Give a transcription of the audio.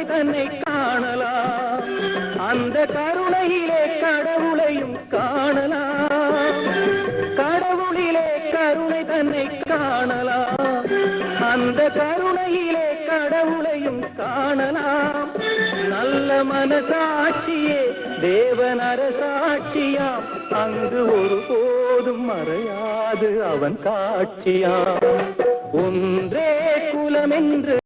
கருணை தன்னை காணலாம். அந்த கருணையிலே கடவுளையும் காணலாம். கடவுளிலே கருணை தன்னை காணலாம். அந்த கருணையிலே கடவுளையும் காணலாம். நல்ல மனசாட்சியே தேவன் அரசாட்சியாம் அங்கு ஒருபோதும் மறையாது அவன் காட்சியாம். ஒன்றே குலமென்று